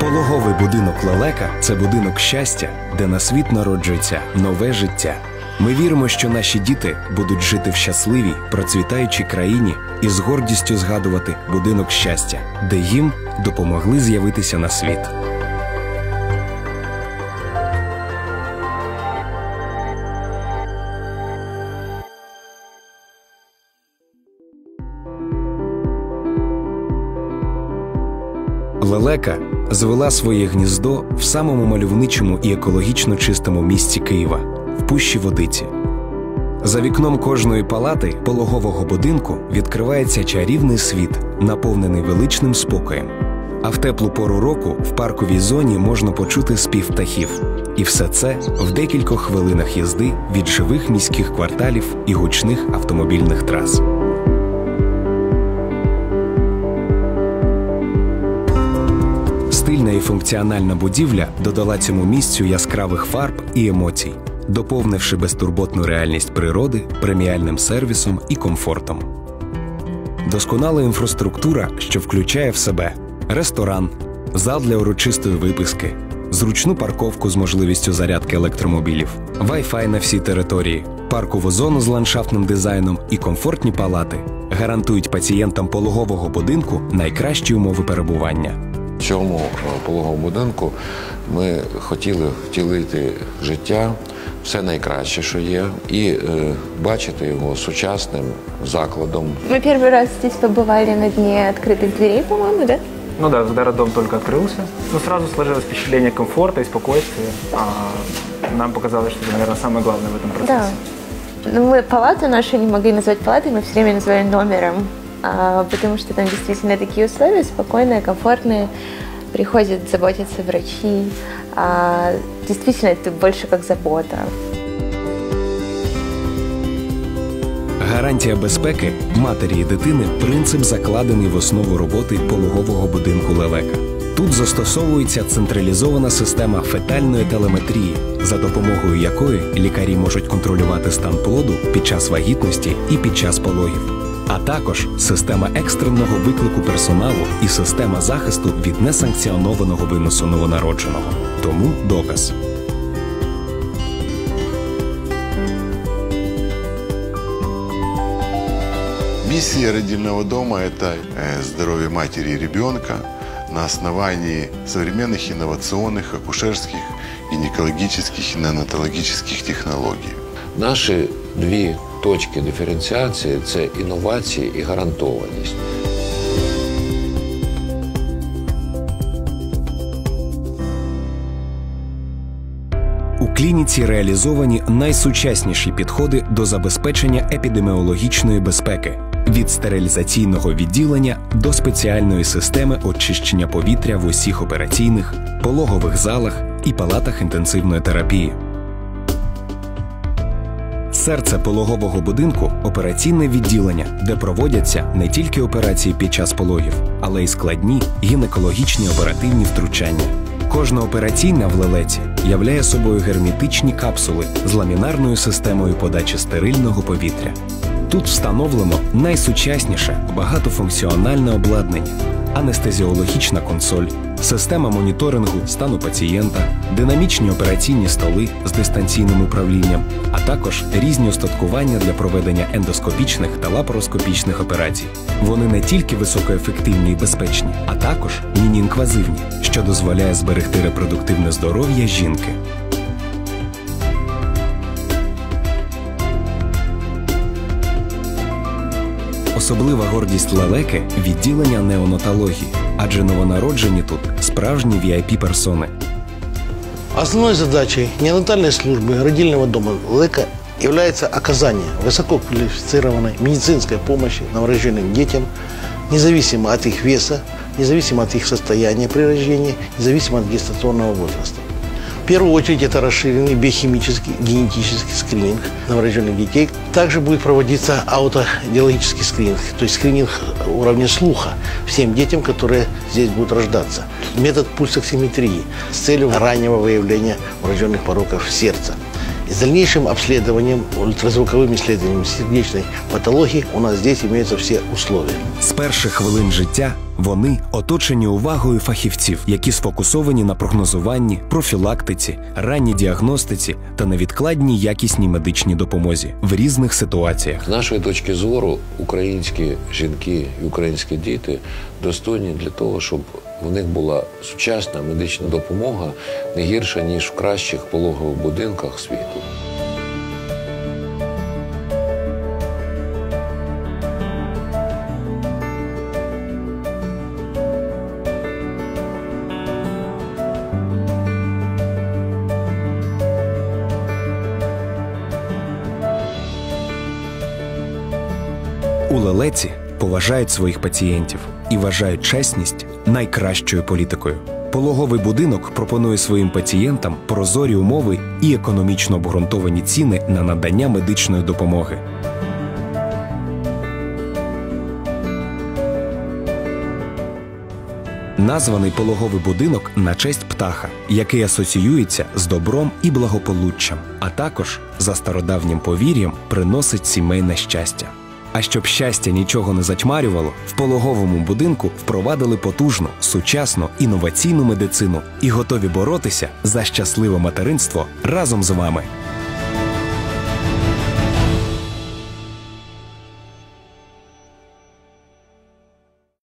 Пологовий будинок Лелека це будинок щастя, де на світ народжується нове життя. Ми віримо, що наші діти будуть жити в щасливій, процвітаючій країні і з гордістю згадувати будинок щастя, де їм допомогли з'явитися на світ. Лелека звела своє гніздо в самому мальовничому і екологічно чистому місті Києва в пущі водиці. За вікном кожної палати пологового будинку відкривається чарівний світ, наповнений величним спокоєм. А в теплу пору року в парковій зоні можна почути спів птахів. І все це в декількох хвилинах їзди від живих міських кварталів і гучних автомобільних трас. Стильна і функціональна будівля додала цьому місцю яскравих фарб і емоцій, доповнивши безтурботну реальність природи преміальним сервісом і комфортом. Досконала інфраструктура, що включає в себе ресторан, зал для урочистої виписки, зручну парковку з можливістю зарядки електромобілів, Wi-Fi на всій території, паркову зону з ландшафтним дизайном і комфортні палати гарантують пацієнтам пологового будинку найкращі умови перебування. В цьому е, пологовому будинку ми хотіли втілити життя, все найкраще, що є, і е, бачити його сучасним закладом. Мы первый раз здесь побывали на дне открытых дверей, по-моему, да? Ну да, когда роддом только открылся. Ну, сразу сложилось впечатление комфорта и спокойствия. А нам показалось, что это, наверное, самое главное в этом процессе. Да. Ну, мы палату нашу не могли назвать палатой, мы все время называли номером, а, потому что там действительно такие условия спокойные, комфортные. Приходят заботиться врачи. А, действительно, это больше как забота. Гарантія безпеки матері і дитини принцип закладений в основу роботи пологового будинку лелека. Тут застосовується централізована система фетальної телеметрії, за допомогою якої лікарі можуть контролювати стан плоду під час вагітності і під час пологів, а також система екстреного виклику персоналу і система захисту від несанкціонованого виносу новонародженого. Тому доказ. Миссия родильного дома – это э, здоровье матери и ребенка на основании современных инновационных акушерских, гинекологических и неонатологических технологий. Наші дві точки диференціації це інновації і гарантованість. У клініці реалізовані найсучасніші підходи до забезпечення епідеміологічної безпеки від стерилізаційного відділення до спеціальної системи очищення повітря в усіх операційних, пологових залах і палатах інтенсивної терапії. Серце пологового будинку операційне відділення, де проводяться не тільки операції під час пологів, але й складні гінекологічні оперативні втручання. Кожна операційна в лелеці являє собою герметичні капсули з ламінарною системою подачі стерильного повітря. Тут встановлено найсучасніше багатофункціональне обладнання, анестезіологічна консоль, система моніторингу стану пацієнта, динамічні операційні столи з дистанційним управлінням, а також різні устаткування для проведення ендоскопічних та лапароскопічних операцій. Вони не тільки високоефективні і безпечні, а також міні-інквазивні, що дозволяє зберегти репродуктивне здоров'я жінки. Особлива гордість лелеки відділення неонатології, адже новонароджені тут справжні vip персони. Основной задачей неонатальной службы родильного дома ЛЭКа является оказание высококвалифицированной медицинской помощи новорожденным детям, независимо от их веса, независимо от их состояния при рождении, независимо от гестационного возраста. Первую очередь это расширенный биохимический, генетический скрининг новорожденных детей. Также будет проводиться аутодиалогический скрининг, то есть скрининг уровня слуха всем детям, которые здесь будут рождаться. Метод пульсоксиметрии с целью раннего выявления врожденных пороков сердца. С дальнейшим обследованием, ультразвуковым исследованием сердечной патологии у нас здесь имеются все условия. З перших хвилин життя вони оточені увагою фахівців, які сфокусовані на прогнозуванні, профілактиці, ранній діагностиці та невідкладній якісній медичній допомозі в різних ситуаціях. З нашої точки зору, українські жінки і українські діти достойні для того, щоб в них була сучасна медична допомога не гірша, ніж в кращих пологових будинках світу. У лелеці поважають своїх пацієнтів і вважають чесність найкращою політикою. Пологовий будинок пропонує своїм пацієнтам прозорі умови і економічно обґрунтовані ціни на надання медичної допомоги. Названий пологовий будинок на честь птаха, який асоціюється з добром і благополуччям, а також за стародавнім повір'ям приносить сімейне щастя. А щоб щастя нічого не затьмарювало, в пологовому будинку впровадили потужну, сучасну інноваційну медицину і готові боротися за щасливе материнство разом з вами.